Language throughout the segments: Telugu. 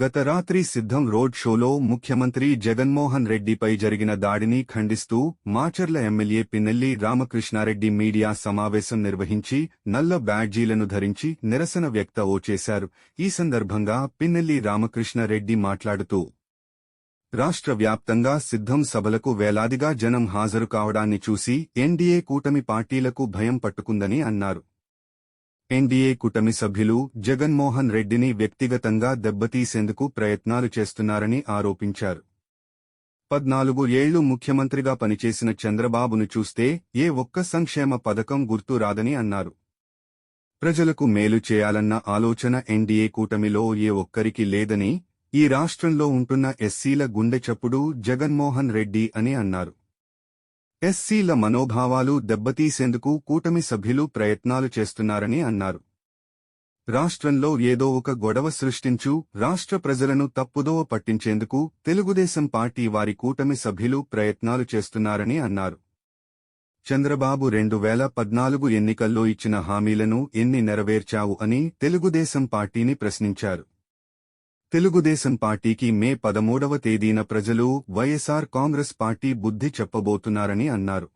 గత రాత్రి సిద్ధం రోడ్ షోలో ముఖ్యమంత్రి జగన్మోహన్ రెడ్డిపై జరిగిన దాడిని ఖండిస్తూ మాచర్ల ఎమ్మెల్యే పిన్నెల్లి రామకృష్ణారెడ్డి మీడియా సమావేశం నిర్వహించి నల్ల బ్యాడ్జీలను ధరించి నిరసన వ్యక్త ఓచేశారు చేశారు. ఈ సందర్భంగా పిన్నెల్లి రామకృష్ణారెడ్డి మాట్లాడుతూ రాష్ట్ర వ్యాప్తంగా సిద్ధం సభలకు వేలాదిగా జనం హాజరు కావడాన్ని చూసి ఎన్డీఏ కూటమి పార్టీలకు భయం పట్టుకుందని అన్నారు. ఎన్డీఏ కూటమి సభ్యులు జగన్మోహన్ రెడ్డిని వ్యక్తిగతంగా దెబ్బతీసేందుకు ప్రయత్నాలు చేస్తున్నారని ఆరోపించారు. పద్నాలుగు ఏళ్ళు ముఖ్యమంత్రిగా పనిచేసిన చంద్రబాబును చూస్తే ఏ ఒక్క సంక్షేమ పథకం గుర్తు రాదని అన్నారు. ప్రజలకు మేలు చేయాలన్న ఆలోచన ఎన్డీఏ కూటమిలో ఏ ఒక్కరికి లేదని ఈ రాష్ట్రంలో ఉంటున్న ఎస్సీల గుండె చప్పుడు జగన్మోహన్ రెడ్డి అని అన్నారు. ఎస్సీల మనోభావాలు దెబ్బతీసేందుకు కూటమి సభ్యులు ప్రయత్నాలు చేస్తున్నారని అన్నారు. రాష్ట్రంలో ఏదో ఒక గొడవ సృష్టించు రాష్ట్ర ప్రజలను తప్పుదోవ పట్టించేందుకు తెలుగుదేశం పార్టీ వారి కూటమి సభ్యులు ప్రయత్నాలు చేస్తున్నారని అన్నారు. చంద్రబాబు రెండు వేల పద్నాలుగు ఎన్నికల్లో ఇచ్చిన హామీలను ఎన్ని నెరవేర్చావు అని తెలుగుదేశం పార్టీని ప్రశ్నించారు. తెలుగుదేశం పార్టీకి మే పదమూడవ తేదీన ప్రజలు వైఎస్ఆర్ కాంగ్రెస్ పార్టీ బుద్ధి చెప్పబోతున్నారని అన్నారు.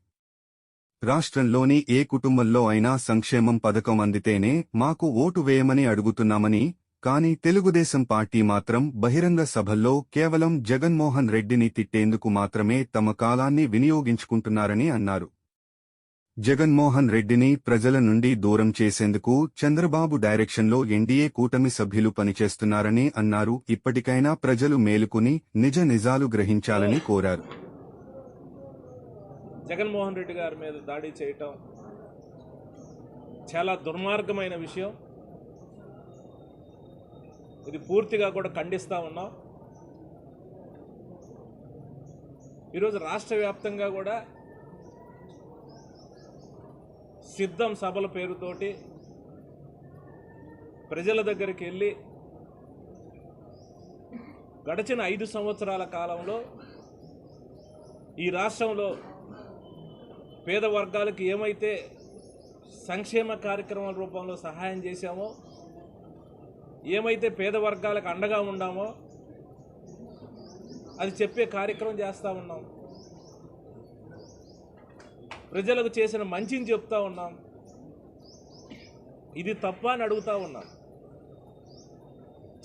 రాష్ట్రంలోని ఏ కుటుంబంలో అయినా సంక్షేమం పథకం అందితేనే మాకు ఓటు వేయమని అడుగుతున్నామని కాని తెలుగుదేశం పార్టీ మాత్రం బహిరంగ సభల్లో కేవలం జగన్మోహన్ రెడ్డిని తిట్టేందుకు మాత్రమే తమ కాలాన్ని వినియోగించుకుంటున్నారని అన్నారు. జగన్మోహన్ రెడ్డిని ప్రజల నుండి దూరం చేసేందుకు చంద్రబాబు డైరెక్షన్లో ఎన్డీఏ కూటమి సభ్యులు పనిచేస్తున్నారని అన్నారు. ఇప్పటికైనా ప్రజలు మేలుకుని నిజ నిజాలు గ్రహించాలని కోరారు. జగన్మోహన్ రెడ్డి గారి మీద దాడి చేయటం చాలా దుర్మార్గమైన విషయం. ఇది పూర్తిగా కూడా ఖండిస్తూ ఉన్నాం. ఈరోజు రాష్ట్ర వ్యాప్తంగా కూడా సిద్ధం సభల పేరుతోటి ప్రజల దగ్గరికి వెళ్ళి గడిచిన ఐదు సంవత్సరాల కాలంలో ఈ రాష్ట్రంలో పేద వర్గాలకు ఏమైతే సంక్షేమ కార్యక్రమాల రూపంలో సహాయం చేశామో ఏమైతే పేద వర్గాలకు అండగా ఉన్నామో అది చెప్పే కార్యక్రమం చేస్తూ ఉన్నాం. ప్రజలకు చేసిన మంచిని చెప్తా ఉన్నాం. ఇది తప్ప అని అడుగుతా ఉన్నాం.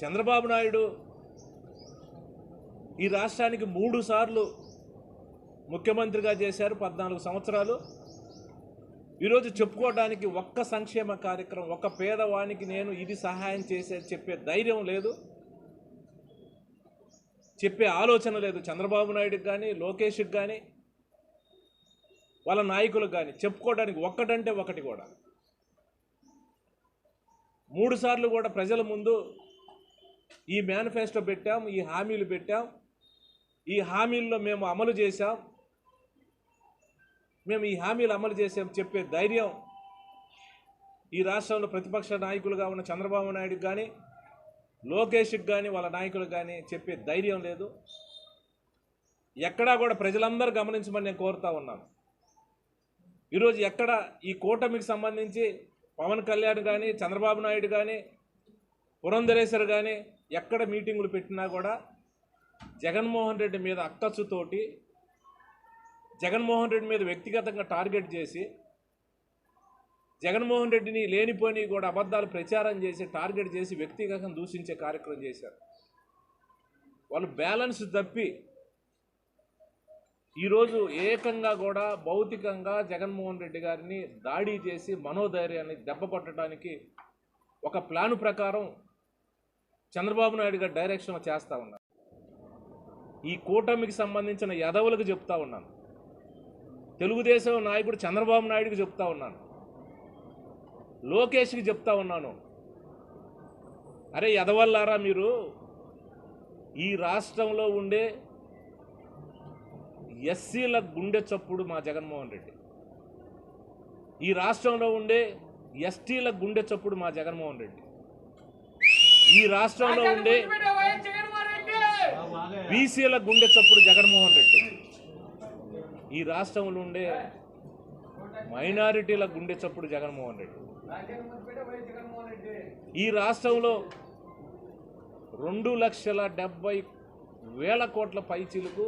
చంద్రబాబు నాయుడు ఈ రాష్ట్రానికి మూడు సార్లు ముఖ్యమంత్రిగా చేశారు పద్నాలుగు సంవత్సరాలు. ఈరోజు చెప్పుకోవడానికి ఒక్క సంక్షేమ కార్యక్రమం ఒక్క పేదవానికి నేను ఇది సహాయం చేసే చెప్పే ధైర్యం లేదు. చెప్పే ఆలోచన లేదు చంద్రబాబు నాయుడుకి కానీ లోకేష్కి కానీ వాళ్ళ నాయకులకు కానీ చెప్పుకోవడానికి ఒక్కటంటే ఒకటి కూడా. మూడు సార్లు కూడా ప్రజల ముందు ఈ మేనిఫెస్టో పెట్టాం ఈ హామీలు పెట్టాం ఈ హామీల్లో మేము అమలు చేశాం మేము ఈ హామీలు అమలు చేసాం చెప్పే ధైర్యం ఈ రాష్ట్రంలో ప్రతిపక్ష నాయకులుగా ఉన్న చంద్రబాబు నాయుడుకి కానీ లోకేష్కి కానీ వాళ్ళ నాయకులకు కానీ చెప్పే ధైర్యం లేదు. ఎక్కడా కూడా ప్రజలందరూ గమనించమని నేను కోరుతా ఉన్నాను. ఈరోజు ఎక్కడ ఈ కూటమికి సంబంధించి పవన్ కళ్యాణ్ కానీ చంద్రబాబు నాయుడు కానీ పురంధరేశ్వర్ కానీ ఎక్కడ మీటింగులు పెట్టినా కూడా జగన్మోహన్ రెడ్డి మీద అక్కచ్చుతోటి జగన్మోహన్ రెడ్డి మీద వ్యక్తిగతంగా టార్గెట్ చేసి జగన్మోహన్ రెడ్డిని లేనిపోని కూడా అబద్ధాలు ప్రచారం చేసి టార్గెట్ చేసి వ్యక్తిగతంగా దూషించే కార్యక్రమం చేశారు. వాళ్ళు బ్యాలెన్స్ తప్పి ఈరోజు ఏకంగా కూడా భౌతికంగా జగన్మోహన్ రెడ్డి గారిని దాడి చేసి మనోధైర్యాన్ని దెబ్బ కొట్టడానికి ఒక ప్లాను ప్రకారం చంద్రబాబు నాయుడు గారి డైరెక్షన్ చేస్తూ ఉన్నారు. ఈ కూటమికి సంబంధించిన యదవులకు చెప్తా ఉన్నాను. తెలుగుదేశం నాయకుడు చంద్రబాబు నాయుడుకి చెప్తా ఉన్నాను. లోకేష్కి చెప్తా ఉన్నాను. అరే యదవల్లారా మీరు ఈ రాష్ట్రంలో ఉండే ఎస్సీల గుండె చప్పుడు మా జగన్మోహన్ రెడ్డి. ఈ రాష్ట్రంలో ఉండే ఎస్టీల గుండె చప్పుడు మా జగన్మోహన్ రెడ్డి. ఈ రాష్ట్రంలో ఉండే బీసీల గుండె చప్పుడు జగన్మోహన్ రెడ్డి. ఈ రాష్ట్రంలో ఉండే మైనారిటీల గుండె చప్పుడు జగన్మోహన్ రెడ్డి. ఈ రాష్ట్రంలో రెండు లక్షల డెబ్బై వేల కోట్ల పైచీలకు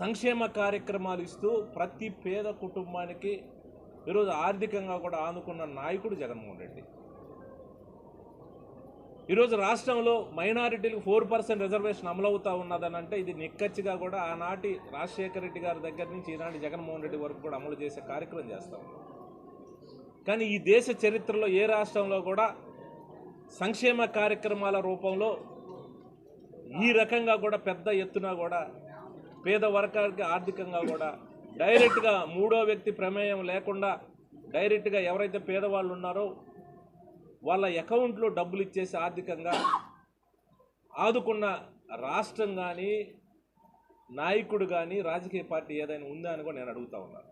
సంక్షేమ కార్యక్రమాలు ఇస్తూ ప్రతి పేద కుటుంబానికి ఈరోజు ఆర్థికంగా కూడా ఆనుకున్న నాయకుడు జగన్మోహన్ రెడ్డి. ఈరోజు రాష్ట్రంలో మైనారిటీలకు ఫోర్ పర్సెంట్ రిజర్వేషన్ అమలవుతా ఉన్నదని అంటే ఇది నిక్కచ్చిగా కూడా ఆనాటి రాజశేఖర రెడ్డి గారి దగ్గర నుంచి ఈనాటి జగన్మోహన్ రెడ్డి వరకు కూడా అమలు చేసే కార్యక్రమం చేస్తాం. కానీ ఈ దేశ చరిత్రలో ఏ రాష్ట్రంలో కూడా సంక్షేమ కార్యక్రమాల రూపంలో ఈ రకంగా కూడా పెద్ద ఎత్తున కూడా పేద వర్గానికి ఆర్థికంగా కూడా డైరెక్ట్గా మూడో వ్యక్తి ప్రమేయం లేకుండా డైరెక్ట్గా ఎవరైతే పేదవాళ్ళు ఉన్నారో వాళ్ళ అకౌంట్లో డబ్బులు ఇచ్చేసి ఆర్థికంగా ఆదుకున్న రాష్ట్రం కానీ నాయకుడు కానీ రాజకీయ పార్టీ ఏదైనా ఉందా అని కూడా నేను అడుగుతా ఉన్నాను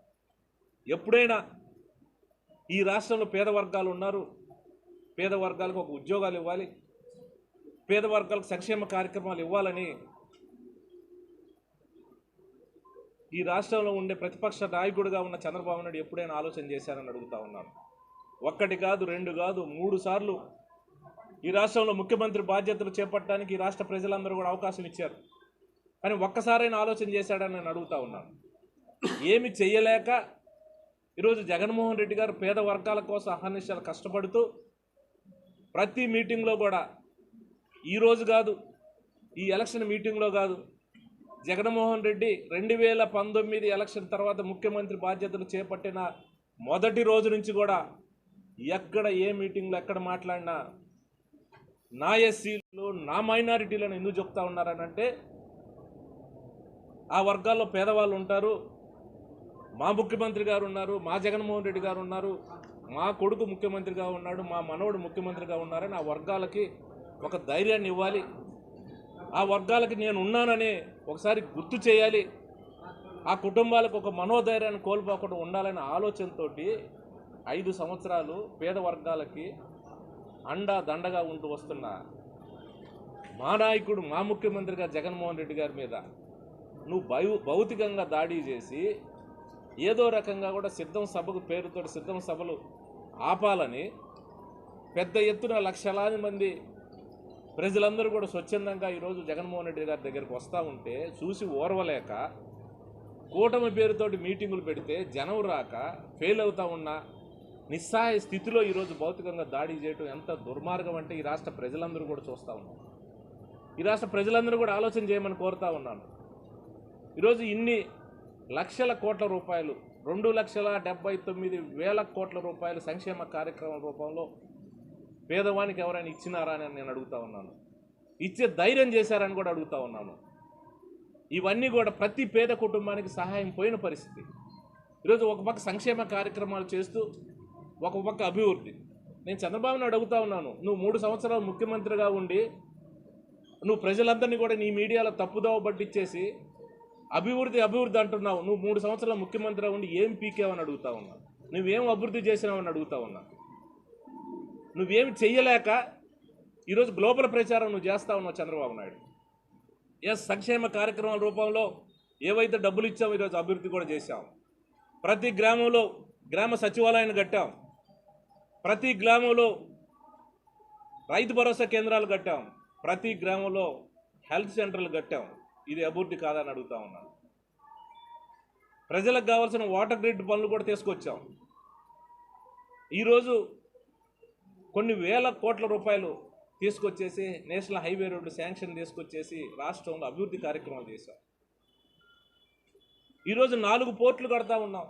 ఎప్పుడైనా ఈ రాష్ట్రంలో పేద వర్గాలు ఉన్నారు పేద వర్గాలకు ఒక ఉద్యోగాలు ఇవ్వాలి పేద వర్గాలకు సంక్షేమ కార్యక్రమాలు ఇవ్వాలని ఈ రాష్ట్రంలో ఉండే ప్రతిపక్ష నాయకుడిగా ఉన్న చంద్రబాబు నాయుడు ఎప్పుడైనా ఆలోచన చేశారని అడుగుతా ఉన్నాను. ఒక్కటి కాదు రెండు కాదు మూడు సార్లు ఈ రాష్ట్రంలో ముఖ్యమంత్రి బాధ్యతలు చేపట్టడానికి ఈ రాష్ట్ర ప్రజలందరూ కూడా అవకాశం ఇచ్చారు. కానీ ఒక్కసారైనా ఆలోచన చేశాడని నేను అడుగుతా ఉన్నాను. ఏమి చేయలేక ఈరోజు జగన్మోహన్ రెడ్డి గారు పేద వర్గాల కోసం అహర్నిశాలు కష్టపడుతూ ప్రతి మీటింగ్లో కూడా ఈరోజు కాదు ఈ ఎలక్షన్ మీటింగ్లో కాదు జగన్మోహన్ రెడ్డి రెండు వేల పంతొమ్మిది ఎలక్షన్ తర్వాత ముఖ్యమంత్రి బాధ్యతలు చేపట్టిన మొదటి రోజు నుంచి కూడా ఎక్కడ ఏ మీటింగ్లో ఎక్కడ మాట్లాడినా నా ఎస్సీలు నా మైనారిటీలను ఎందుకు చెప్తా ఉన్నారనంటే ఆ వర్గాల్లో పేదవాళ్ళు ఉంటారు మా ముఖ్యమంత్రి గారు ఉన్నారు మా జగన్మోహన్ రెడ్డి గారు ఉన్నారు మా కొడుకు ముఖ్యమంత్రిగా ఉన్నాడు మా మనవడు ముఖ్యమంత్రిగా ఉన్నారని ఆ వర్గాలకి ఒక ధైర్యాన్ని ఇవ్వాలి. ఆ వర్గాలకి నేను ఉన్నానని ఒకసారి గుర్తు చేయాలి. ఆ కుటుంబాలకు ఒక మనోధైర్యాన్ని కోల్పోకుండా ఉండాలనే ఆలోచనతో ఐదు సంవత్సరాలు పేద వర్గాలకి అండా దండగా ఉంటూ వస్తున్న మా నాయకుడు మా ముఖ్యమంత్రిగా జగన్మోహన్ రెడ్డి గారి మీద నువ్వు భౌ భౌతికంగా దాడి చేసి ఏదో రకంగా కూడా సిద్ధం సభకు పేరుతో సిద్ధం సభలు ఆపాలని పెద్ద ఎత్తున లక్షలాది మంది ప్రజలందరూ కూడా స్వచ్ఛందంగా ఈరోజు జగన్మోహన్ రెడ్డి గారి దగ్గరికి వస్తూ ఉంటే చూసి ఓర్వలేక కూటమి పేరుతోటి మీటింగులు పెడితే జనం రాక ఫెయిల్ అవుతూ ఉన్న నిస్సహాయ స్థితిలో ఈరోజు భౌతికంగా దాడి చేయటం ఎంత దుర్మార్గం అంటే ఈ రాష్ట్ర ప్రజలందరూ కూడా చూస్తూ ఉన్నారు ఈ రాష్ట్ర ప్రజలందరూ కూడా ఆలోచన చేయమని కోరుతా ఉన్నాను. ఈరోజు ఇన్ని లక్షల కోట్ల రూపాయలు రెండు లక్షల డెబ్బై తొమ్మిది వేల కోట్ల రూపాయలు సంక్షేమ కార్యక్రమం రూపంలో పేదవానికి ఎవరైనా ఇచ్చినారా అని నేను అడుగుతా ఉన్నాను. ఇచ్చే ధైర్యం చేశారని కూడా అడుగుతా ఉన్నాను. ఇవన్నీ కూడా ప్రతి పేద కుటుంబానికి సహాయం పోయిన పరిస్థితి. ఈరోజు ఒక పక్క సంక్షేమ కార్యక్రమాలు చేస్తూ ఒక పక్క అభివృద్ధి. నేను చంద్రబాబు నాయుడు అడుగుతా ఉన్నాను నువ్వు మూడు సంవత్సరాలు ముఖ్యమంత్రిగా ఉండి నువ్వు ప్రజలందరినీ కూడా నీ మీడియాలో తప్పుదోవ పట్టించేసి అభివృద్ధి అభివృద్ధి అంటున్నావు. నువ్వు మూడు సంవత్సరాలు ముఖ్యమంత్రిగా ఉండి ఏం పీకేవని అడుగుతా ఉన్నా. నువ్వేం అభివృద్ధి చేసినావని అడుగుతా ఉన్నా. నువ్వేమి చెయ్యలేక ఈరోజు గ్లోబల్ ప్రచారం నువ్వు చేస్తా ఉన్నావు చంద్రబాబు నాయుడు. ఎస్ సంక్షేమ కార్యక్రమాల రూపంలో ఏవైతే డబ్బులు ఇచ్చామో ఈరోజు అభివృద్ధి కూడా చేశాం. ప్రతి గ్రామంలో గ్రామ సచివాలయాన్ని కట్టాం. ప్రతి గ్రామంలో రైతు భరోసా కేంద్రాలు కట్టాం. ప్రతి గ్రామంలో హెల్త్ సెంటర్లు కట్టాం. ఇది అభివృద్ధి కాదని అడుగుతా ఉన్నాను ప్రజలకు కావాల్సిన వాటర్ గ్రిడ్ పనులు కూడా తీసుకొచ్చాం. ఈరోజు కొన్ని వేల కోట్ల రూపాయలు తీసుకొచ్చేసి నేషనల్ హైవే రోడ్డు శాంక్షన్ తీసుకొచ్చేసి రాష్ట్రంలో అభివృద్ధి కార్యక్రమాలు చేశాం. ఈరోజు నాలుగు పోర్ట్లు కడతా ఉన్నాం.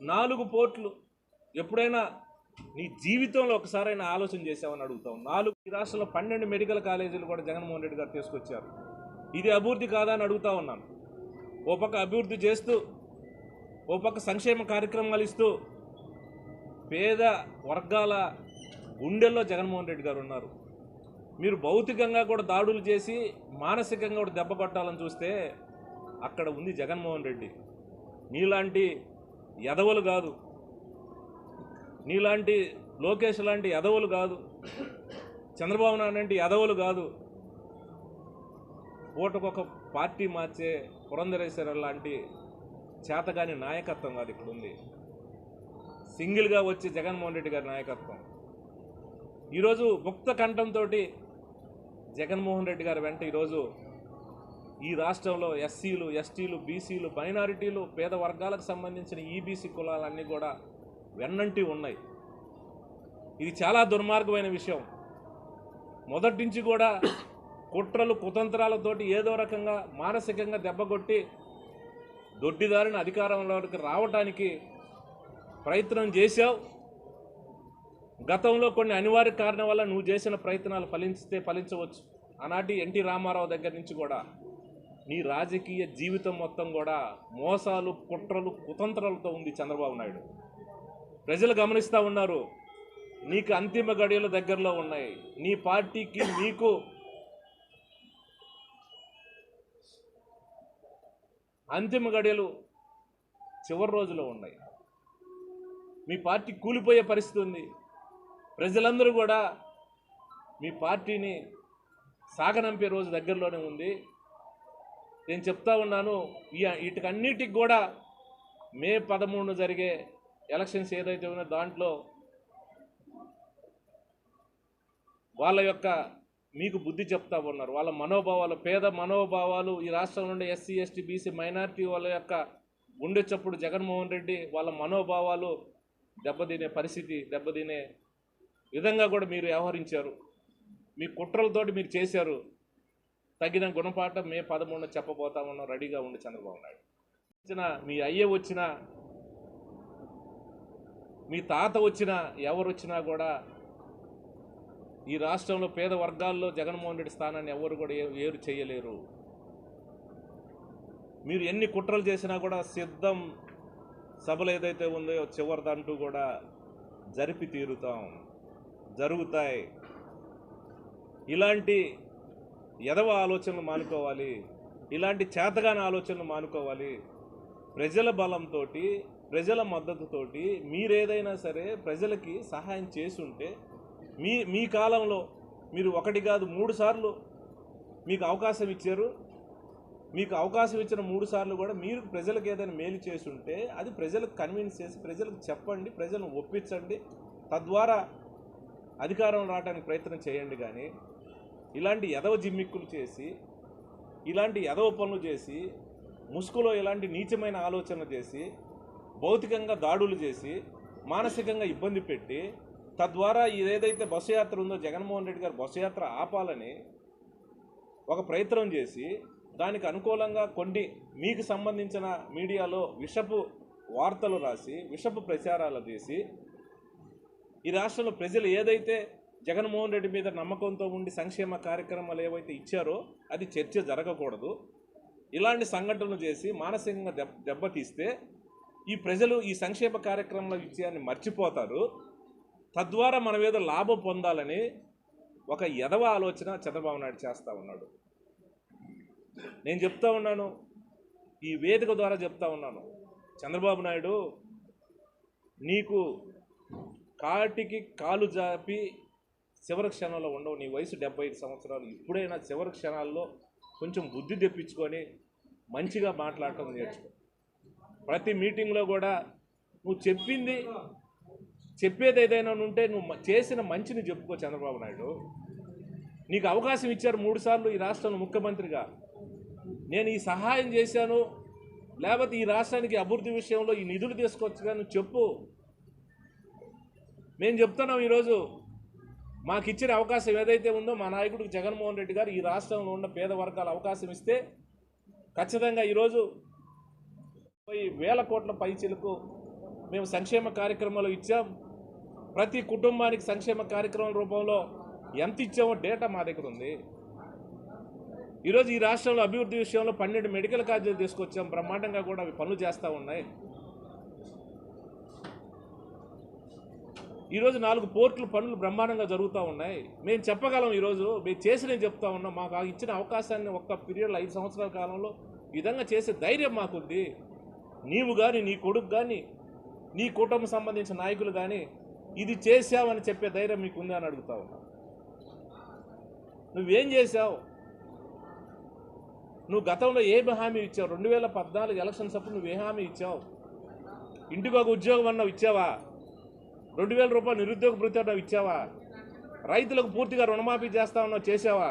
నాలుగు పోర్ట్లు. ఎప్పుడైనా నీ జీవితంలో ఒకసారైనా ఆలోచన చేసామని అడుగుతాం. నాలుగు ఈ రాష్ట్రంలో పన్నెండు మెడికల్ కాలేజీలు కూడా జగన్మోహన్ రెడ్డి గారు తీసుకొచ్చారు. ఇది అభివృద్ధి కాదా అని అడుగుతా ఉన్నాను. ఓ పక్క అభివృద్ధి చేస్తూ ఓ పక్క సంక్షేమ కార్యక్రమాలు ఇస్తూ పేద వర్గాల గుండెల్లో జగన్మోహన్ రెడ్డి గారు ఉన్నారు. మీరు భౌతికంగా కూడా దాడులు చేసి మానసికంగా కూడా దెబ్బ కొట్టాలని చూస్తే అక్కడ ఉంది జగన్మోహన్ రెడ్డి. నీలాంటి ఎదవలు కాదు. నీలాంటి లోకేష్ లాంటి ఎదవలు కాదు. చంద్రబాబు నాయుడు లాంటి ఎదవలు కాదు. పూటకొక పార్టీ మార్చే పురంధరేశ్వర లాంటి చేతగాని నాయకత్వం కాదు ఇక్కడ ఉంది. సింగిల్గా వచ్చి జగన్మోహన్ రెడ్డి గారి నాయకత్వం. ఈరోజు ముక్త కంఠంతో జగన్మోహన్ రెడ్డి గారి వెంట ఈరోజు ఈ రాష్ట్రంలో ఎస్సీలు ఎస్టీలు బీసీలు మైనారిటీలు పేద వర్గాలకు సంబంధించిన ఈబీసీ కులాలన్నీ కూడా వెన్నంటి ఉన్నాయి. ఇది చాలా దుర్మార్గమైన విషయం. మొదటి నుంచి కూడా కుట్రలు కుతంత్రాలతోటి ఏదో రకంగా మానసికంగా దెబ్బకొట్టి దొడ్డిదారిన అధికారంలోకి రావటానికి ప్రయత్నం చేశావు. గతంలో కొన్ని అనివార్య కారణం వల్ల నువ్వు చేసిన ప్రయత్నాలు ఫలించితే ఫలించవచ్చు. ఆనాటి ఎన్టీ రామారావు దగ్గర నుంచి కూడా నీ రాజకీయ జీవితం మొత్తం కూడా మోసాలు కుట్రలు కుతంత్రాలతో ఉంది చంద్రబాబు నాయుడు. ప్రజలు గమనిస్తూ ఉన్నారు నీకు అంతిమ గడియలు దగ్గరలో ఉన్నాయి. నీ పార్టీకి నీకు అంతిమ గడియలు చివరి రోజులో ఉన్నాయి. మీ పార్టీ కూలిపోయే పరిస్థితి ఉంది. ప్రజలందరూ కూడా మీ పార్టీని సాగనంపే రోజు దగ్గరలోనే ఉంది. నేను చెప్తా ఉన్నాను ఈ వీటికన్నిటికి కూడా మే పదమూడున జరిగే ఎలక్షన్స్ ఏదైతే ఉన్నో దాంట్లో వాళ్ళ యొక్క మీకు బుద్ధి చెప్తా ఉన్నారు. వాళ్ళ మనోభావాలు పేద మనోభావాలు ఈ రాష్ట్రంలో ఉండే ఎస్సీ ఎస్టీ బీసీ మైనారిటీ వాళ్ళ యొక్క గుండె చప్పుడు జగన్మోహన్ రెడ్డి వాళ్ళ మనోభావాలు దెబ్బతినే పరిస్థితి దెబ్బతినే విధంగా కూడా మీరు వ్యవహరించారు. మీ కుట్రలతోటి మీరు చేశారు. తగిన గుణపాఠం మే పదమూడున చెప్పబోతా ఉన్నాం రెడీగా ఉండి చంద్రబాబు నాయుడు. వచ్చిన మీ అయ్య వచ్చినా మీ తాత వచ్చినా ఎవరు వచ్చినా కూడా ఈ రాష్ట్రంలో పేద వర్గాల్లో జగన్మోహన్ రెడ్డి స్థానాన్ని ఎవరు కూడా ఏరు చేయలేరు. మీరు ఎన్ని కుట్రలు చేసినా కూడా సిద్ధం సభలు ఏదైతే ఉందో చివరిదంటూ కూడా జరిపి తీరుతాం జరుగుతాయి. ఇలాంటి ఎదవ ఆలోచనలు మానుకోవాలి ఇలాంటి చేతగాని ఆలోచనలు మానుకోవాలి. ప్రజల బలంతో ప్రజల మద్దతుతోటి మీరేదైనా సరే ప్రజలకి సహాయం చేసుంటే మీ మీ కాలంలో మీరు ఒకటి కాదు మూడు సార్లు మీకు అవకాశం ఇచ్చారు. మీకు అవకాశం ఇచ్చిన మూడు సార్లు కూడా మీరు ప్రజలకు ఏదైనా మేలు చేస్తుంటే అది ప్రజలకు కన్విన్స్ చేసి ప్రజలకు చెప్పండి ప్రజలను ఒప్పించండి. తద్వారా అధికారం రావడానికి ప్రయత్నం చేయండి కానీ ఇలాంటి ఎదవ జిమ్మిక్కులు చేసి ఇలాంటి ఎదవ పనులు చేసి ముసుగులో ఇలాంటి నీచమైన ఆలోచనలు చేసి భౌతికంగా దాడులు చేసి మానసికంగా ఇబ్బంది పెట్టి తద్వారా ఏదైతే బస్సు యాత్ర ఉందో జగన్మోహన్ రెడ్డి గారు బస్సు యాత్ర ఆపాలని ఒక ప్రయత్నం చేసి దానికి అనుకూలంగా కొన్ని మీకు సంబంధించిన మీడియాలో విషపు వార్తలు రాసి విషపు ప్రచారాలు చేసి ఈ రాష్ట్రంలో ప్రజలు ఏదైతే జగన్మోహన్ రెడ్డి మీద నమ్మకంతో ఉండి సంక్షేమ కార్యక్రమాలు ఏవైతే ఇచ్చారో అది చర్చ జరగకూడదు. ఇలాంటి సంఘటనలు చేసి మానసికంగా దెబ్బ దెబ్బతీస్తే ఈ ప్రజలు ఈ సంక్షేమ కార్యక్రమాల విషయాన్ని మర్చిపోతారు. తద్వారా మనం ఏదో లాభం పొందాలని ఒక ఎదవ ఆలోచన చంద్రబాబు నాయుడు చేస్తూ ఉన్నాడు. నేను చెప్తా ఉన్నాను. ఈ వేదిక ద్వారా చెప్తా ఉన్నాను. చంద్రబాబు నాయుడు నీకు కాటికి కాలు జాపి చివరి క్షణంలో ఉండవు. నీ వయసు డెబ్బై ఐదు సంవత్సరాలు. ఇప్పుడైనా చివరి క్షణాల్లో కొంచెం బుద్ధి తెప్పించుకొని మంచిగా మాట్లాడటం నేర్చుకో. ప్రతి మీటింగ్లో కూడా నువ్వు చెప్పింది చెప్పేది ఏదైనా ఉంటే నువ్వు చేసిన మంచిని చెప్పుకో చంద్రబాబు నాయుడు. నీకు అవకాశం ఇచ్చారు మూడుసార్లు ఈ రాష్ట్రంలో ముఖ్యమంత్రిగా. నేను ఈ సహాయం చేశాను లేకపోతే ఈ రాష్ట్రానికి అభివృద్ధి విషయంలో ఈ నిధులు తీసుకొచ్చు కానీ చెప్పు. మేము చెప్తున్నాం ఈరోజు మాకు ఇచ్చిన అవకాశం ఏదైతే ఉందో మా నాయకుడికి జగన్మోహన్ రెడ్డి గారు ఈ రాష్ట్రంలో ఉన్న పేద వర్గాల అవకాశం ఇస్తే ఖచ్చితంగా ఈరోజు వేల కోట్ల పైచీలకు మేము సంక్షేమ కార్యక్రమాలు ఇచ్చాం. ప్రతి కుటుంబానికి సంక్షేమ కార్యక్రమం రూపంలో ఎంత ఇచ్చామో డేటా మా దగ్గర ఉంది. ఈరోజు ఈ రాష్ట్రంలో అభివృద్ధి విషయంలో పన్నెండు మెడికల్ కాలేజీలు తీసుకొచ్చాం. బ్రహ్మాండంగా కూడా అవి పనులు చేస్తూ ఉన్నాయి. ఈరోజు నాలుగు పోర్టులు పనులు బ్రహ్మాండంగా జరుగుతూ ఉన్నాయి. మేము చెప్పగలం ఈరోజు మేము చేసిన చెప్తా ఉన్నాం మాకు ఆ ఇచ్చిన అవకాశాన్ని ఒక్క పీరియడ్లో ఐదు సంవత్సరాల కాలంలో విధంగా చేసే ధైర్యం మాకుంది. నీవు కానీ నీ కొడుకు కానీ నీ కుటుంబం సంబంధించిన నాయకులు కానీ ఇది చేసావని చెప్పే ధైర్యం మీకుంది అని అడుగుతా ఉన్నా. నువ్వేం చేశావు? నువ్వు గతంలో ఏ హామీ ఇచ్చావు? రెండు వేల పద్నాలుగు ఎలక్షన్స్ అప్పుడు నువ్వు ఏ హామీ ఇచ్చావు? ఇంటికి ఒక ఉద్యోగం అన్నావు ఇచ్చావా? రెండు వేల రూపాయలు నిరుద్యోగ భృతి అన్నావు ఇచ్చావా? రైతులకు పూర్తిగా రుణమాఫీ చేస్తామన్నావు చేసావా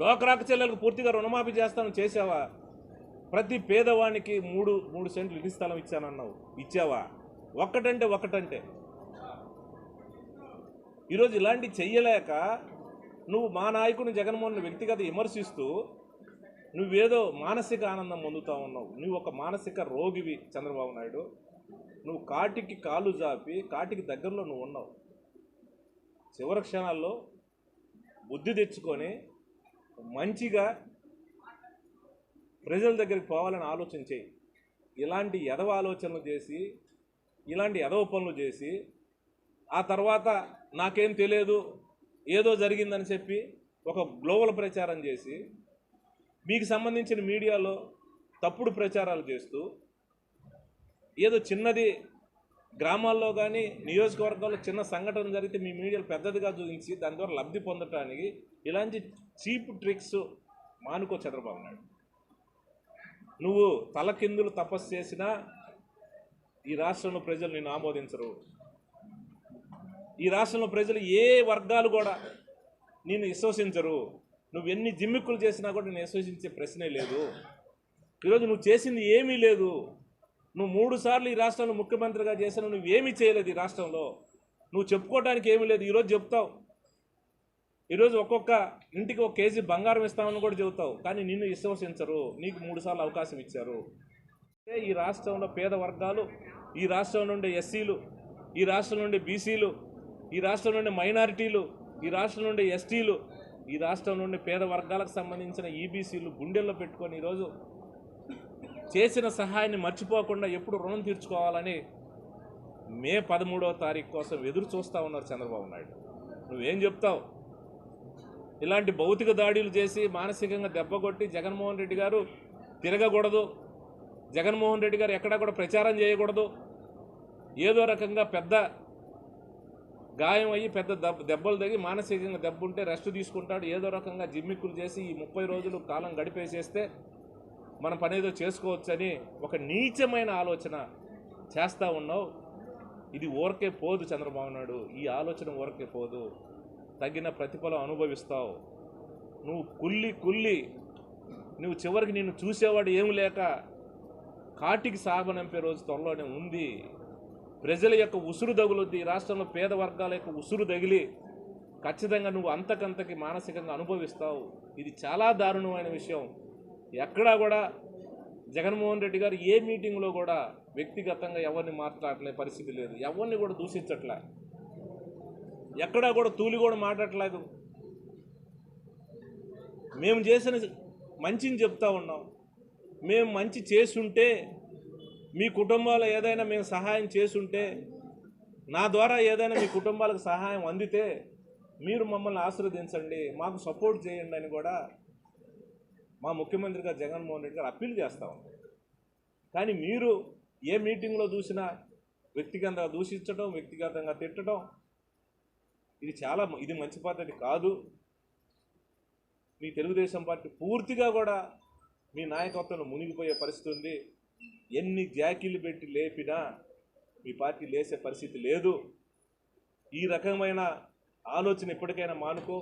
డోక్రాకు చెల్లెలకు పూర్తిగా రుణమాఫీ చేస్తామని చేసావా ప్రతి పేదవానికి మూడు మూడు సెంట్లు ఇంటి స్థలం ఇచ్చానన్నావు ఇచ్చావా? ఒక్కటంటే ఒక్కటంటే. ఈరోజు ఇలాంటి చెయ్యలేక నువ్వు మా నాయకుని జగన్మోహన్ వ్యక్తిగత విమర్శిస్తూ నువ్వేదో మానసిక ఆనందం పొందుతూ ఉన్నావు. నువ్వు ఒక మానసిక రోగివి చంద్రబాబు నాయుడు. నువ్వు కాటికి కాలు జాపి కాటికి దగ్గరలో నువ్వు ఉన్నావు. చివరి క్షణాల్లో బుద్ధి తెచ్చుకొని మంచిగా ప్రజల దగ్గరికి పోవాలని ఆలోచన చేయి ఇలాంటి ఎదవ ఆలోచనలు చేసి ఇలాంటి ఎదవ పనులు చేసి ఆ తర్వాత నాకేం తెలియదు ఏదో జరిగిందని చెప్పి ఒక గ్లోబల్ ప్రచారం చేసి మీకు సంబంధించిన మీడియాలో తప్పుడు ప్రచారాలు చేస్తూ ఏదో చిన్నది గ్రామాల్లో కానీ నియోజకవర్గాల్లో చిన్న సంఘటన జరిగితే మీ మీడియాలు పెద్దదిగా చూపించి దాని ద్వారా లబ్ధి పొందటానికి ఇలాంటి చీప్ ట్రిక్స్ మానుకో చంద్రబాబు నాయుడు. నువ్వు తలకిందులు తపస్సు చేసినా ఈ రాష్ట్రంలో ప్రజలు నిన్ను ఆమోదించరు. ఈ రాష్ట్రంలో ప్రజలు ఏ వర్గాలు కూడా నేను విశ్వసించరు. నువ్వు ఎన్ని జిమ్మిక్కులు చేసినా కూడా నేను విశ్వసించే ప్రశ్నే లేదు. ఈరోజు నువ్వు చేసింది ఏమీ లేదు. నువ్వు మూడు సార్లు ఈ రాష్ట్రంలో ముఖ్యమంత్రిగా చేసిన నువ్వు ఏమీ చేయలేదు ఈ రాష్ట్రంలో. నువ్వు చెప్పుకోవడానికి ఏమీ లేదు. ఈరోజు చెప్తావు. ఈరోజు ఒక్కొక్క ఇంటికి ఒక కేజీ బంగారం ఇస్తామని కూడా చెబుతావు. కానీ నిన్ను విశ్వసించరు. నీకు మూడు సార్లు అవకాశం ఇచ్చారు. అంటే ఈ రాష్ట్రంలో పేద వర్గాలు ఈ రాష్ట్రం నుండి ఎస్సీలు ఈ రాష్ట్రం నుండి బీసీలు ఈ రాష్ట్రం నుండి మైనారిటీలు ఈ రాష్ట్రం నుండి ఎస్టీలు ఈ రాష్ట్రం నుండి పేద వర్గాలకు సంబంధించిన ఈబీసీలు గుండెల్లో పెట్టుకొని ఈరోజు చేసిన సహాయాన్ని మర్చిపోకుండా ఎప్పుడు రుణం తీర్చుకోవాలని మే పదమూడవ తారీఖు కోసం ఎదురు చూస్తూ ఉన్నారు చంద్రబాబు నాయుడు. నువ్వేం చెప్తావు? ఇలాంటి భౌతిక దాడులు చేసి మానసికంగా దెబ్బకొట్టి జగన్మోహన్ రెడ్డి గారు తిరగకూడదు. జగన్మోహన్ రెడ్డి గారు ఎక్కడా కూడా ప్రచారం చేయకూడదు. ఏదో రకంగా పెద్ద గాయం అయ్యి పెద్ద దెబ్బ దెబ్బలు తగి మానసికంగా దెబ్బ ఉంటే రెస్ట్ తీసుకుంటాడు. ఏదో రకంగా జిమ్మిక్కులు చేసి ఈ ముప్పై రోజులు కాలం గడిపేసేస్తే మన పని ఏదో చేసుకోవచ్చని ఒక నీచమైన ఆలోచన చేస్తూ ఉన్నావు. ఇది ఓరకే పోదు చంద్రబాబు నాయుడు. ఈ ఆలోచన ఓరకే పోదు. తగిన ప్రతిఫలం అనుభవిస్తావు. నువ్వు కుల్లి కుల్లి నువ్వు చివరికి నిన్ను చూసేవాడు ఏమి లేక కాటికి సాగనంపే రోజు త్వరలోనే ఉంది. ప్రజల యొక్క ఉసురు తగులుద్ది ఈ రాష్ట్రంలో పేద వర్గాల యొక్క ఉసురు తగిలి ఖచ్చితంగా నువ్వు అంతకంతకి మానసికంగా అనుభవిస్తావు. ఇది చాలా దారుణమైన విషయం. ఎక్కడా కూడా జగన్మోహన్ రెడ్డి గారు ఏ మీటింగ్లో కూడా వ్యక్తిగతంగా ఎవరిని మాట్లాడలే పరిస్థితి లేదు. ఎవరిని కూడా దూషించట్లే. ఎక్కడా కూడా తూలి కూడా మాట్లాడలేదు. మేము చేసిన మంచిని చెప్తా ఉన్నాం. మేము మంచి చేసుంటే మీ కుటుంబాలు ఏదైనా మేము సహాయం చేసుంటే నా ద్వారా ఏదైనా మీ కుటుంబాలకు సహాయం అందితే మీరు మమ్మల్ని ఆశీర్వదించండి మాకు సపోర్ట్ చేయండి అని కూడా మా ముఖ్యమంత్రి గారు జగన్మోహన్ రెడ్డి గారు అప్పీల్ చేస్తా కానీ మీరు ఏ మీటింగ్లో చూసినా వ్యక్తిగతంగా దూషించడం వ్యక్తిగతంగా తిట్టడం ఇది చాలా ఇది మంచి పద్ధతి కాదు. మీ తెలుగుదేశం పార్టీ పూర్తిగా కూడా మీ నాయకత్వంలో మునిగిపోయే పరిస్థితి ఉంది. ఎన్ని జాకీలు పెట్టి లేపినా మీ పార్టీ లేసే పరిస్థితి లేదు. ఈ రకమైన ఆలోచన ఎప్పటికైనా మానుకో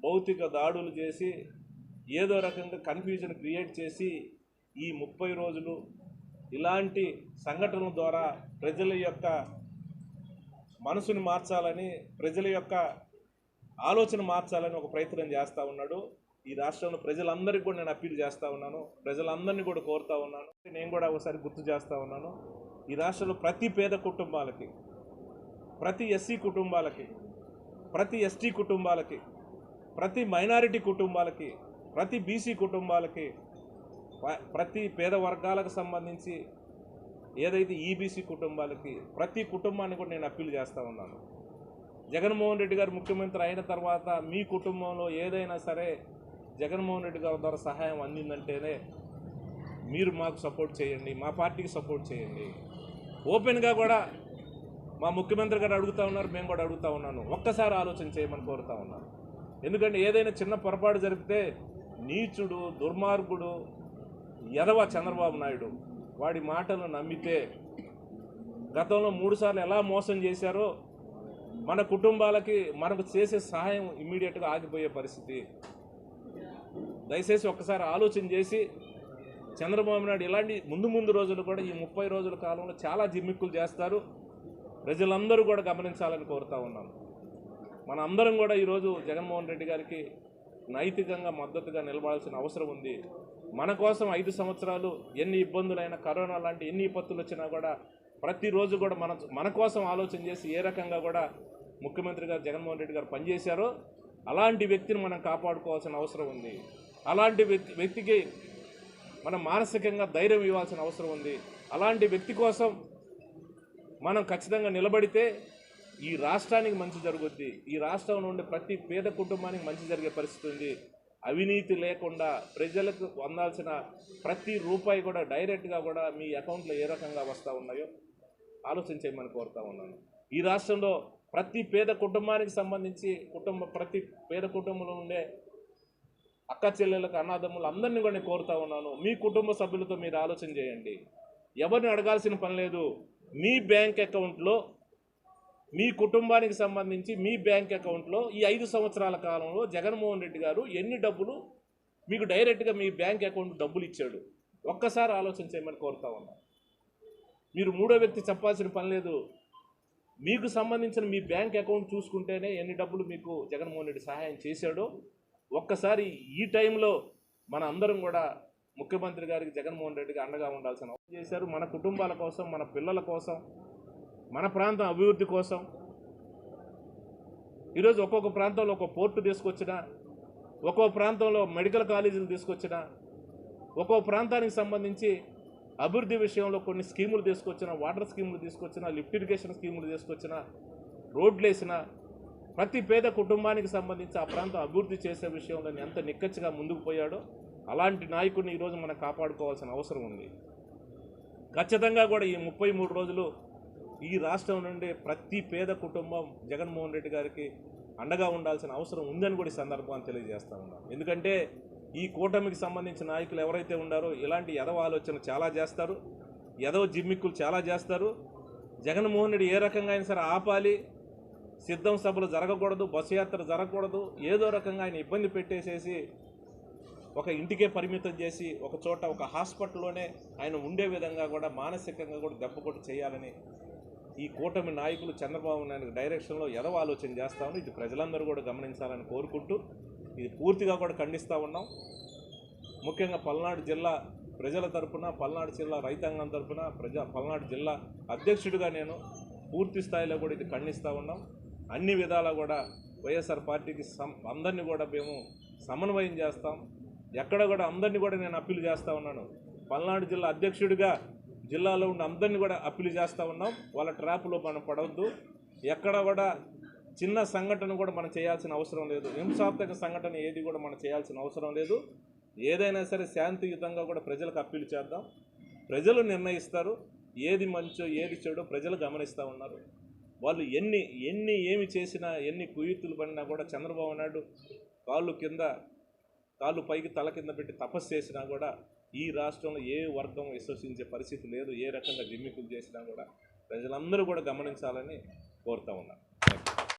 భౌతిక దాడులు చేసి ఏదో రకంగా కన్ఫ్యూజన్ క్రియేట్ చేసి ఈ ముప్పై రోజులు ఇలాంటి సంఘటనల ద్వారా ప్రజల యొక్క మనసుని మార్చాలని ప్రజల యొక్క ఆలోచన మార్చాలని ఒక ప్రయత్నం చేస్తూ ఉన్నాడు. ఈ రాష్ట్రంలో ప్రజలందరికీ కూడా నేను అప్పీల్ చేస్తూ ఉన్నాను. ప్రజలందరినీ కూడా కోరుతా ఉన్నాను. నేను కూడా ఒకసారి గుర్తు చేస్తూ ఉన్నాను. ఈ రాష్ట్రంలో ప్రతి పేద కుటుంబాలకి ప్రతి ఎస్సీ కుటుంబాలకి ప్రతి ఎస్టీ కుటుంబాలకి ప్రతి మైనారిటీ కుటుంబాలకి ప్రతి బీసీ కుటుంబాలకి ప్రతి పేద వర్గాలకు సంబంధించి ఏదైతే ఈబీసీ కుటుంబాలకి ప్రతి కుటుంబాన్ని కూడా నేను అప్పీల్ చేస్తూ ఉన్నాను. జగన్మోహన్ రెడ్డి గారు ముఖ్యమంత్రి అయిన తర్వాత మీ కుటుంబంలో ఏదైనా సరే జగన్మోహన్ రెడ్డి గారి ద్వారా సహాయం అందిందంటేనే మీరు మాకు సపోర్ట్ చేయండి మా పార్టీకి సపోర్ట్ చేయండి. ఓపెన్గా కూడా మా ముఖ్యమంత్రి గారు అడుగుతా ఉన్నారు మేము కూడా అడుగుతా ఉన్నాను. ఒక్కసారి ఆలోచన చేయమని కోరుతా ఉన్నాను ఎందుకంటే ఏదైనా చిన్న పొరపాటు జరిగితే నీచుడు దుర్మార్గుడు ఎదవ చంద్రబాబు నాయుడు వాడి మాటలు నమ్మితే గతంలో మూడుసార్లు ఎలా మోసం చేశారో మన కుటుంబాలకి మనకు చేసే సహాయం ఇమీడియట్గా ఆగిపోయే పరిస్థితి. దయచేసి ఒక్కసారి ఆలోచన చేసి చంద్రబాబు నాయుడు ఇలాంటి ముందు ముందు రోజులు కూడా ఈ ముప్పై రోజుల కాలంలో చాలా జిమ్మిక్కులు చేస్తారు. ప్రజలందరూ కూడా గమనించాలని కోరుతా ఉన్నాం. మన అందరం కూడా ఈరోజు జగన్మోహన్ రెడ్డి గారికి నైతికంగా మద్దతుగా నిలబడాల్సిన అవసరం ఉంది. మన కోసం ఐదు సంవత్సరాలు ఎన్ని ఇబ్బందులైనా కరోనా లాంటి ఎన్ని విపత్తులు వచ్చినా కూడా ప్రతిరోజు కూడా మన మన కోసం ఆలోచన చేసి ఏ రకంగా కూడా ముఖ్యమంత్రి గారు జగన్మోహన్ రెడ్డి గారు పనిచేశారో అలాంటి వ్యక్తిని మనం కాపాడుకోవాల్సిన అవసరం ఉంది. అలాంటి వ్యక్తి వ్యక్తికి మనం మానసికంగా ధైర్యం ఇవ్వాల్సిన అవసరం ఉంది. అలాంటి వ్యక్తి కోసం మనం ఖచ్చితంగా నిలబడితే ఈ రాష్ట్రానికి మంచి జరుగుద్ది. ఈ రాష్ట్రంలో ఉండే ప్రతి పేద కుటుంబానికి మంచి జరిగే పరిస్థితి ఉంది. అవినీతి లేకుండా ప్రజలకు అందాల్సిన ప్రతి రూపాయి కూడా డైరెక్ట్గా కూడా మీ అకౌంట్లో ఏ రకంగా వస్తూ ఉన్నాయో ఆలోచించేయమని కోరుతా ఉన్నాను. ఈ రాష్ట్రంలో ప్రతి పేద కుటుంబానికి సంబంధించి కుటుంబ ప్రతి పేద కుటుంబంలో ఉండే అక్క చెల్లెలకు అన్నదమ్ములు అందరినీ కూడా నేను కోరుతా ఉన్నాను. మీ కుటుంబ సభ్యులతో మీరు ఆలోచన చేయండి. ఎవరిని అడగాల్సిన పని లేదు. మీ బ్యాంక్ అకౌంట్లో మీ కుటుంబానికి సంబంధించి మీ బ్యాంక్ అకౌంట్లో ఈ ఐదు సంవత్సరాల కాలంలో జగన్మోహన్ రెడ్డి గారు ఎన్ని డబ్బులు మీకు డైరెక్ట్గా మీ బ్యాంక్ అకౌంట్ డబ్బులు ఇచ్చాడు. ఒక్కసారి ఆలోచన చేయమని కోరుతా ఉన్నా. మీరు మూడో వ్యక్తి చెప్పాల్సిన పని లేదు. మీకు సంబంధించిన మీ బ్యాంక్ అకౌంట్ చూసుకుంటేనే ఎన్ని డబ్బులు మీకు జగన్మోహన్ రెడ్డి సహాయం చేశాడో ఒక్కసారి ఈ టైంలో మన అందరం కూడా ముఖ్యమంత్రి గారికి జగన్మోహన్ రెడ్డికి అండగా ఉండాల్సిన అవసరం చేశారు. మన కుటుంబాల కోసం మన పిల్లల కోసం మన ప్రాంతం అభివృద్ధి కోసం. ఈరోజు ఒక్కొక్క ప్రాంతంలో ఒక పోర్టు తీసుకొచ్చిన ఒక్కో ప్రాంతంలో మెడికల్ కాలేజీలు తీసుకొచ్చిన ఒక్కో ప్రాంతానికి సంబంధించి అభివృద్ధి విషయంలో కొన్ని స్కీములు తీసుకొచ్చిన వాటర్ స్కీములు తీసుకొచ్చిన లిఫ్ట్ ఇరిగేషన్ స్కీములు తీసుకొచ్చిన రోడ్లు వేసిన ప్రతి పేద కుటుంబానికి సంబంధించి ఆ ప్రాంతం అభివృద్ధి చేసే విషయంలో ఎంత నిక్కచ్చిగా ముందుకు పోయాడో అలాంటి నాయకుడిని ఈరోజు మనం కాపాడుకోవాల్సిన అవసరం ఉంది. ఖచ్చితంగా కూడా ఈ ముప్పై మూడు రోజులు ఈ రాష్ట్రం నుండి ప్రతి పేద కుటుంబం జగన్మోహన్ రెడ్డి గారికి అండగా ఉండాల్సిన అవసరం ఉందని కూడా ఈ సందర్భాన్ని తెలియజేస్తా ఉన్నాం. ఎందుకంటే ఈ కూటమికి సంబంధించిన నాయకులు ఎవరైతే ఉండారో ఇలాంటి ఎదవ ఆలోచన చాలా చేస్తారు. ఎదవ జిమ్మిక్కులు చాలా చేస్తారు. జగన్మోహన్ రెడ్డి ఏ రకంగా అయినా సరే ఆపాలి. సిద్ధం సభలు జరగకూడదు బస్సు యాత్ర జరగకూడదు ఏదో రకంగా ఆయన ఇబ్బంది పెట్టేసేసి ఒక ఇంటికే పరిమితం చేసి ఒక చోట ఒక హాస్పిటల్లోనే ఆయన ఉండే విధంగా కూడా మానసికంగా కూడా దెబ్బ కొట్టి చేయాలని ఈ కూటమి నాయకులు చంద్రబాబు నాయుడు డైరెక్షన్లో ఎదవ ఆలోచన చేస్తామని ఇది ప్రజలందరూ కూడా గమనించాలని కోరుకుంటూ ఇది పూర్తిగా కూడా ఖండిస్తూ ఉన్నాం. ముఖ్యంగా పల్నాడు జిల్లా ప్రజల తరపున పల్నాడు జిల్లా రైతాంగం తరపున ప్రజా పల్నాడు జిల్లా అధ్యక్షుడిగా నేను పూర్తి స్థాయిలో కూడా ఇది ఖండిస్తూ ఉన్నాం. అన్ని విధాలా కూడా వైఎస్ఆర్ పార్టీకి సం అందరినీ కూడా మేము సమన్వయం చేస్తాం. ఎక్కడ కూడా అందరినీ కూడా నేను అప్పీల్ చేస్తూ ఉన్నాను. పల్నాడు జిల్లా అధ్యక్షుడిగా జిల్లాలో ఉన్న అందరినీ కూడా అప్పీల్ చేస్తూ ఉన్నాం. వాళ్ళ ట్రాప్లో మనం పడవద్దు. ఎక్కడ కూడా చిన్న సంఘటన కూడా మనం చేయాల్సిన అవసరం లేదు. హింసాత్మక సంఘటన ఏది కూడా మనం చేయాల్సిన అవసరం లేదు. ఏదైనా సరే శాంతియుతంగా కూడా ప్రజలకు అప్పీల్ చేద్దాం. ప్రజలు నిర్ణయిస్తారు. ఏది మంచో ఏది చెడో ప్రజలు గమనిస్తూ ఉన్నారు. వాళ్ళు ఎన్ని ఎన్ని ఏమి చేసినా ఎన్ని కుయుత్తులు పడినా కూడా చంద్రబాబు నాయుడు కాళ్ళు కింద కాళ్ళు పైకి తల కింద పెట్టి తపస్సు చేసినా కూడా ఈ రాష్ట్రంలో ఏ వర్గం విశ్వసించే పరిస్థితి లేదు ఏ రకంగా జిమ్మికులు చేసినా కూడా ప్రజలందరూ కూడా గమనించాలని కోరుతా ఉన్నారు